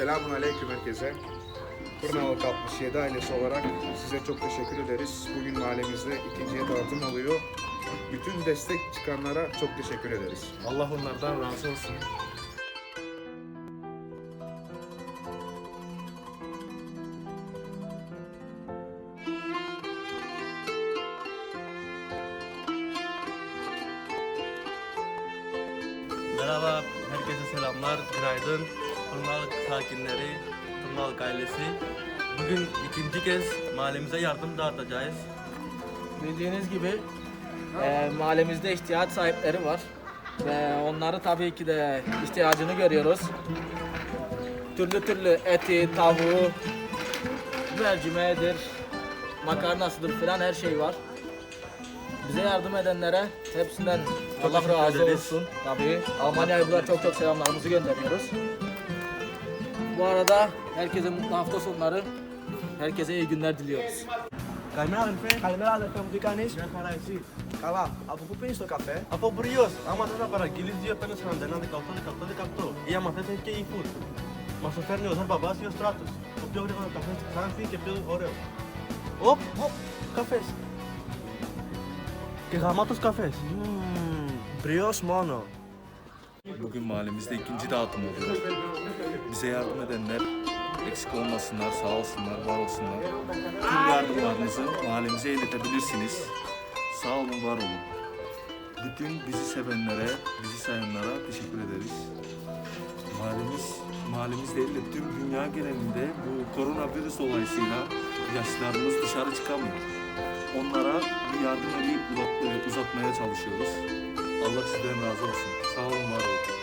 Selamun Aleyküm herkese. Fırnalık 67 ailesi olarak size çok teşekkür ederiz. Bugün mahallemizde ikinciye dağıtım oluyor. Bütün destek çıkanlara çok teşekkür ederiz. Allah onlardan razı olsun. Merhaba, herkese selamlar, günaydın. Tırnalık sakinleri, Tırnalık ailesi. Bugün ikinci kez mahallemize yardım dağıtacağız. Bildiğiniz gibi e, mahallemizde ihtiyaç sahipleri var. Ve onları tabii ki de ihtiyacını görüyoruz. Türlü türlü eti, tavuğu, mercimeğidir, makarnasıdır filan her şey var. Bize yardım edenlere hepsinden Allah razı olsun. Tabii. Almanya'ya çok çok selamlarımızı gönderiyoruz. Bu arada herkese mutlu hafta sonları, herkese iyi günler diliyoruz. Kalimera, Alfred. Καλημέρα αδερφέ μου, τι κάνεις; Μια χαρά εσύ. Καλά. Από πού πίνεις το καφέ; Από μπριός, άμα θες να παραγγείλεις δύο παίρνεις 41, 18, 18, 18. Ή άμα θες έχει και e-food. Μας το φέρνει ο Ζαν Μπαμπάς ή ο Στράτος. Το πιο γρήγορο καφέ στη Ξάνθη και πιο ωραίο. Οπ, οπ, καφές. Και γαμάτος καφές. Mmm, μπριός μόνο. Bugün mahallemizde ikinci dağıtım oluyor. Bize yardım edenler eksik olmasınlar, sağ olsunlar, var olsunlar. Tüm yardımlarınızı mahallemize iletebilirsiniz. Sağ olun, var olun. Bütün bizi sevenlere, bizi sayanlara teşekkür ederiz. Mahallemiz, mahallemiz değil de tüm dünya genelinde bu koronavirüs dolayısıyla yaşlılarımız dışarı çıkamıyor. Onlara bir yardım eli uzat- uzatmaya çalışıyoruz. Allah sizden razı olsun. Sağ olun, var olun.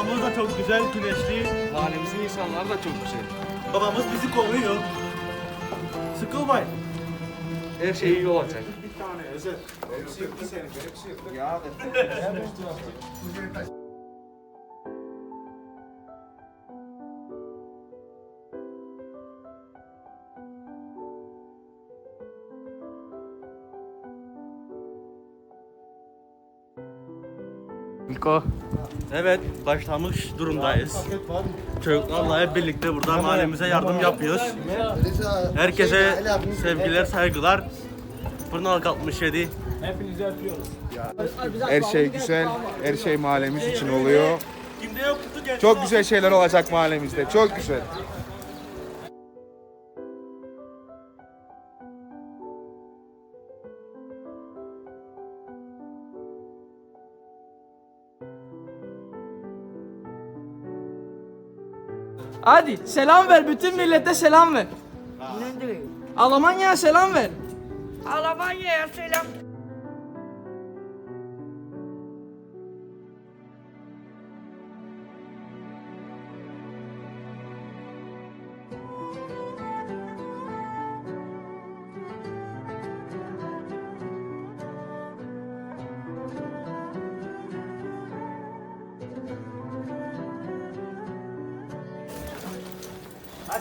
Havamız da çok güzel, güneşli. Mahallemizin insanları da çok güzel. Babamız bizi kovuyor. Sıkılmayın. Her şey iyi olacak. Niko. Evet, başlamış durumdayız. Çocuklarla hep birlikte burada mahallemize yardım yapıyoruz. Herkese sevgiler, saygılar. Fırnalık 67. Her şey güzel, her şey mahallemiz için oluyor. Çok güzel şeyler olacak mahallemizde, çok güzel. Hadi selam ver bütün millete selam ver. Almanya'ya selam ver. Almanya'ya selam.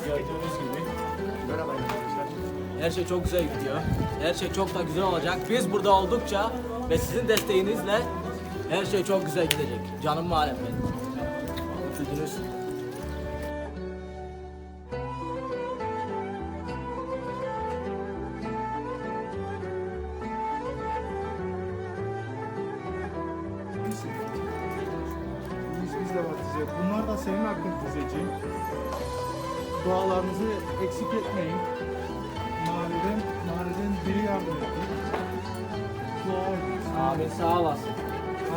Gördüğünüz gibi. Her şey çok güzel gidiyor. Her şey çok da güzel olacak. Biz burada oldukça ve sizin desteğinizle her şey çok güzel gidecek. Canım mahallem benim. Üzüldünüz. Biz, de. Bunlar da senin hakkın Tizeciğim. Dualarınızı eksik etmeyin. Mahalleden, mahalleden biri yardım etti. Dua edin. Amin sağ olasın.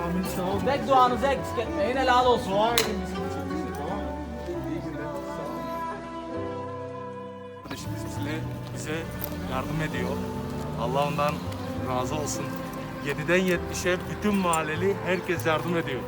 Amin sağ olun. Tek duanızı eksik etmeyin. Helal olsun. Dua edin bizim için. Tamam mı? İyi günler. Sağ olun. Kardeşimiz bize, bize yardım ediyor. Allah ondan razı olsun. 7'den 70'e bütün mahalleli herkes yardım ediyor.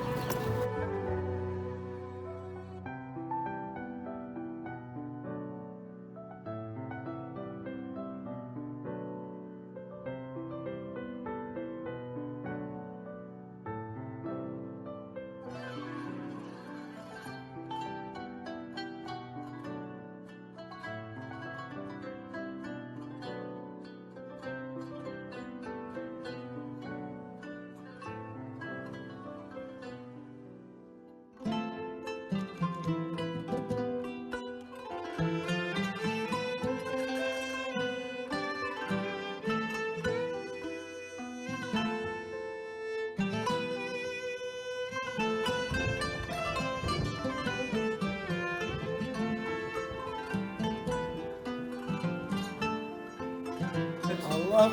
Allah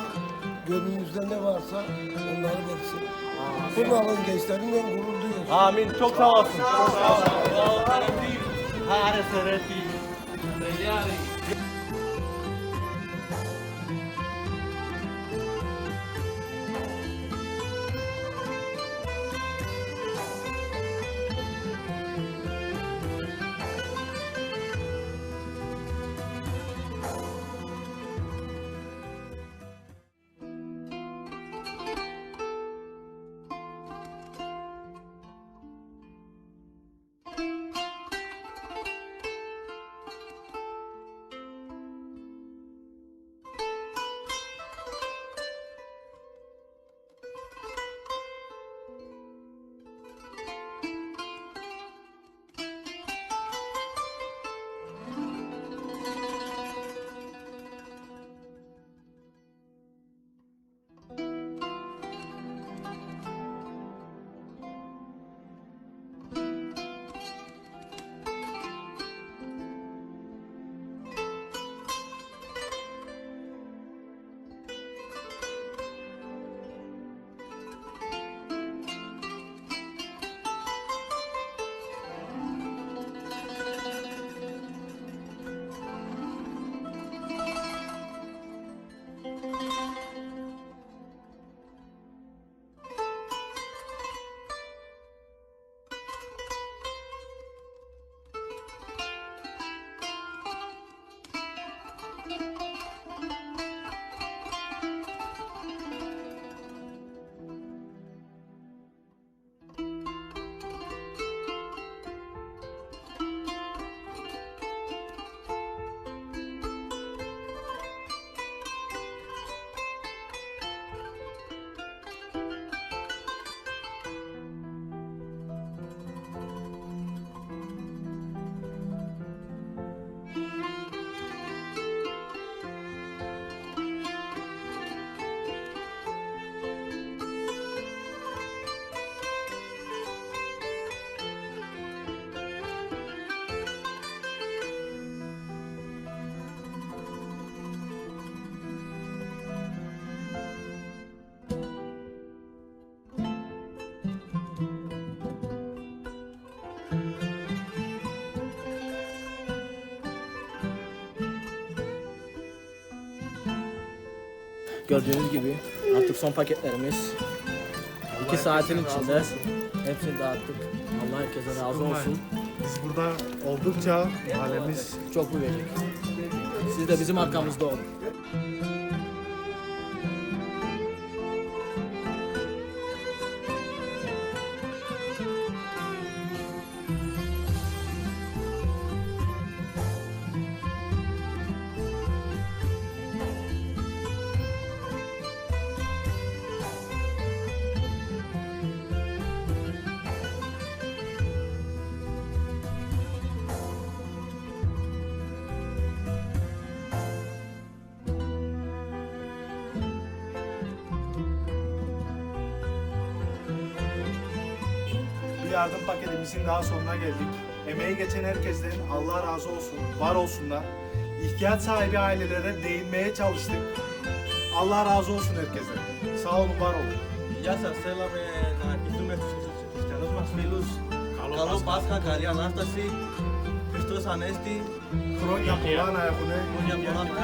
gönlünüzde ne varsa onları versin. Bunu alın gençlerimle gurur duyuyoruz. Amin. Çok sağ olasın. Çok sağ olasın. Hare Gördüğünüz gibi artık son paketlerimiz. iki saatin içinde hepsini dağıttık. Allah herkese razı olsun. Biz burada oldukça mahallemiz Çok büyüyecek. Siz de bizim arkamızda olun. Yardım paketimizin daha sonuna geldik. Emeği geçen herkesten Allah razı olsun, var olsunlar. İhtiyaç sahibi ailelere değinmeye çalıştık. Allah razı olsun herkese. Sağ olun, var olun. Ya se hacerla na quisumbre cristianos más filus. Kalau pasca kali anastasi. Christos anesti. Kronya Polana yapını Punya pola na